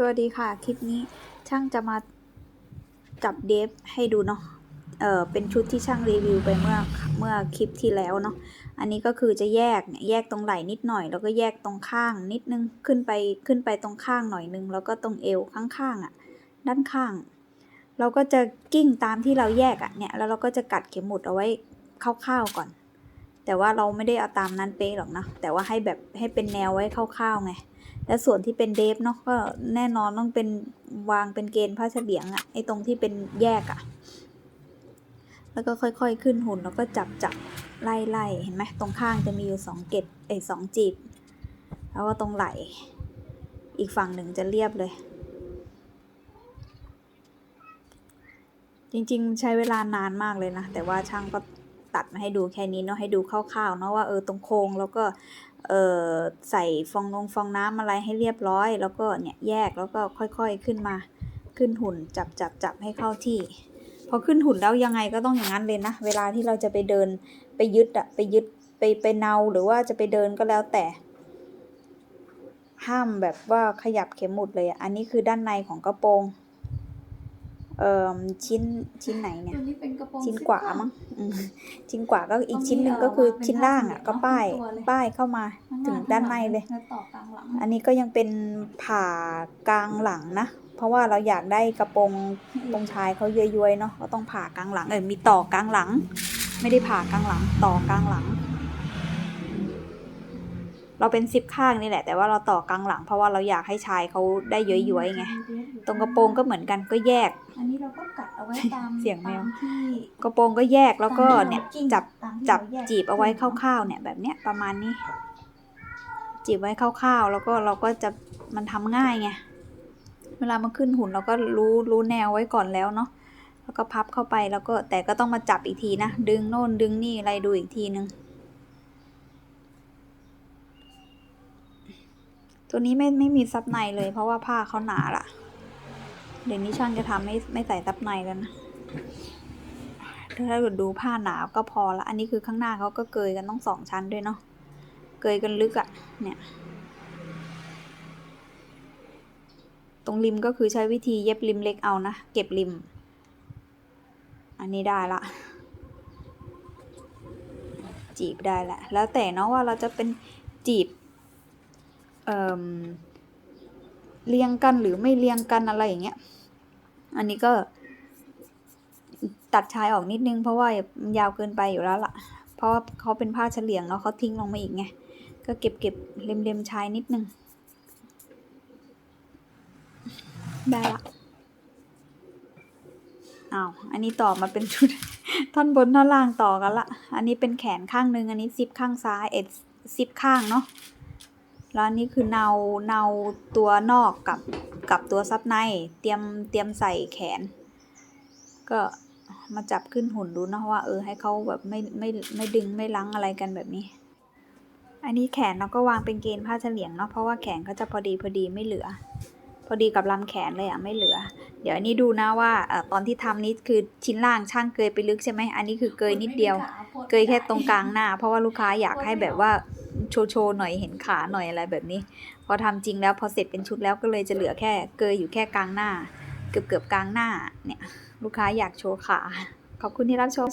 สวัสดีค่ะ คลิปนี้ช่างจะมาจับเดฟให้ดูเนาะ เออเป็นชุดที่ช่างรีวิวไปเมื่อเมื่อคลิปที่แล้วเนาะ อันนี้ก็คือจะแยกเนี่ยแยกตรงไหล่นิดหน่อย แล้วก็แยกตรงข้างนิดนึงขึ้นไปขึ้นไปตรงข้างหน่อยนึง แล้วก็ตรงเอวข้างๆอะ่ะ ด้านข้าง เราก็จะกิ้งตามที่เราแยกอะ่ะเนี่ย แล้วเราก็จะกัดเข็มหมุดเอาไว้คร่าวๆก่อน แต่ว่าเราไม่ได้เอาตามนั้นเป๊ะหรอกนะ แต่ว่าให้แบบให้เป็นแนวไว้คร่าวๆไง และส่วนที่เป็นเดฟเนาะก็แน่นอนต้องเป็นวางเป็นเกณฑ์ผ้าเฉลียงอะไอตรงที่เป็นแยกอะแล้วก็ค่อยๆขึ้นหุ่นแล้วก็จับจับไล่ไล่เห็นไหมตรงข้างจะมีอยู่สองเกตไอสองจีบแล้วก็ตรงไหลอีกฝั่งหนึ่งจะเรียบเลย จริงๆใช้เวลานานมากเลยนะ แต่ว่าช่างก็ ตัดมาให้ดูแค่นี้เนาะให้ดูคร่าวๆเนาะว่าเออตรงโค้งแล้วก็เออใส่ฟองนงฟองน้ำอะไรให้เรียบร้อย แล้วก็เนี่ยแยกแล้วก็ค่อยๆขึ้นมาขึ้นหุ่นจับจับจับให้เข้าที่ พอขึ้นหุ่นแล้วยังไงก็ต้องอย่างนั้นเลยนะ เวลาที่เราจะไปเดินไปยึดอะไปยึดไปไปเนาหรือว่าจะไปเดินก็แล้วแต่ ห้ามแบบว่าขยับเข็มหมุดเลยอะอันนี้คือด้านในของกระโปรง เอ่อชิ้นชิ้นไหนเนี่ยตัวนี้เป็นกระโปรงชิ้นกว่ามั้งอืมชิ้นกว่าก็อีกชิ้นหนึ่งก็คือชิ้นล่างอะ ก็ป้ายป้ายเข้ามาถึงด้านในเลยแล้วต่อกลางหลังอันนี้ก็ยังเป็นผ่ากลางหลังนะเพราะว่าเราอยากได้กระโปรงตรงชายเขาย้อยๆเนาะก็ต้องผ่ากลางหลังเออมีต่อกลางหลัง ไม่ได้ผ่ากลางหลัง ต่อกลางหลัง เราเป็นซิปข้างนี่แหละ แต่ว่าเราต่อกลางหลัง เพราะว่าเราอยากให้ชายเขาได้ย้อยๆไง ตรงกระโปรงก็เหมือนกันก็แยก อันนี้เราก็กัดเอาไว้ตามเสียงแมวตาที่กระโปรงก็แยกแล้วก็ตามที่ราเนี่ยกิ้งจับตามที่จับเราแยกจีบเอาไว้คร่าวๆเนี่ยแบบเนี้ยประมาณนี้ จีบไว้คร่าวๆ แล้วก็เราก็จะมันทำง่ายไงเวลามาขึ้นหุ่นเราก็รู้รู้แนวไว้ก่อนแล้วเนาะแล้วก็พับเข้าไปแล้วก็แต่ก็ต้องมาจับอีกทีนะดึงโน่นดึงนี่อะไรดูอีกทีนึง ตัวนี้ไม่ไม่มีซับในเลยเพราะว่าผ้าเขาหนาละเดี๋ยวนี้ช่างจะทำไม่ไม่ใส่ซับในแล้วนะถ้าเกิดดูผ้าหนาก็พอละ อันนี้คือข้างหน้าเขาก็เกยกันต้องสองชั้นด้วยเนาะ เกยกันลึกอะ่ะ เนี่ย ตรงริมก็คือใช้วิธีเย็บริมเล็กเอานะ เก็บริม อันนี้ได้ละ จีบได้ละ แล้วแต่เนาะว่าเราจะเป็นจีบ เเรียงกันหรือไม่เรียงกันอะไรอย่างเงี้ย อันนี้ก็ตัดชายออกนิดนึงเพราะว่ามันยาวเกินไปอยู่แล้วล่ะ เพราะว่าเขาเป็นผ้าเฉลียงเนาะเขาทิ้งลงมาอีกไง ก็เก็บเก็บเล็มเล็มชายนิดนึง ได้ละอ้าวอันนี้ต่อมาเป็นชุด ท่อนบนท่อนล่างต่อกันละ อันนี้เป็นแขนข้างหนึ่งอันนี้ซิปข้างซ้ายเอ็ดซิปข้างเนาะ แล้วอันนี้คือเนาเนาตัวนอกกับกับตัวซับใน เตรียมเตรียมใส่แขน ก็มาจับขึ้นหุ่นดูนะว่า เออให้เขาแบบไม่ไม่ไม่ดึงไม่ลังอะไรกันแบบนี้ อันนี้แขนเราก็วางเป็นเกณฑ์ผ้าเฉลียงเนาะเพราะว่าแขนก็จะพอดีพอดีไม่เหลือ พอดีกับลำแขนเลยอะไม่เหลือ เดี๋ยวอันนี้ดูนะว่าเอ่อตอนที่ทำนี้คือชิ้นล่างช่างเกยไปลึกใช่ไหมอันนี้คือเกยนิดเดียว เกยแค่ตรงกลางหน้า เพราะว่าลูกค้าอยากให้แบบว่าโชว์โชว์หน่อยเห็นขาหน่อยอะไรแบบนี้ พอทำจริงแล้วพอเสร็จเป็นชุดแล้วก็เลยจะเหลือแค่เกยอยู่แค่กลางหน้า เกือบเกือบๆกลางหน้าเนี่ยลูกค้าอยากโชว์ขาขอบคุณที่รับชม